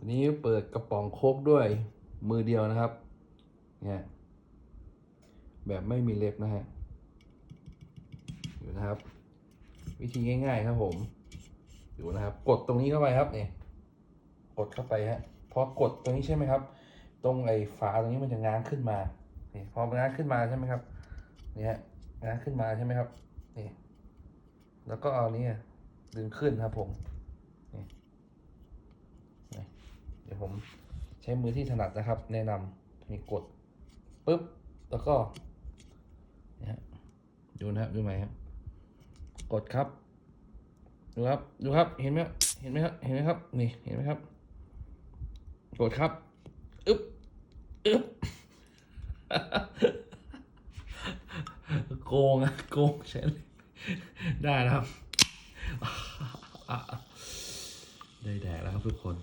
วันนี้เปิดกระป๋องโคกด้วยมือเดียวนะครับ เนี่ย แบบไม่มีเล็บนะฮะ อยู่นะครับ วิธีง่ายๆครับผมดูนะครับ กดตรงนี้เข้าไปครับเนี่ย กดเข้าไปฮะ พอกดตรงนี้ใช่ไหมครับ ตรงไอ้ฝาตรงนี้มันจะง้างขึ้นมานี่พอมันง้างขึ้นมาใช่ไหมครับนี่ฮะง้างขึ้นมาใช่ไหมครับ นี่ แล้วก็เอานี่ดึงขึ้นครับผมนี่นี่เดี๋ยวผมใช้มือที่ถนัดนะครับ แนะนำนี่กดปุ๊บ แล้วก็นี่ฮะดูนะครับดูไหมครับกดครับ ดูครับ ดูครับ เห็นไหมเห็นไหมครับ เห็นไหมครับ นี่ เห็นไหมครับ กดครับ อึ๊บ อึ๊บ โกงอะโกงใช่เลยได้แล้วครับ ได้แดกแล้วครับทุกคน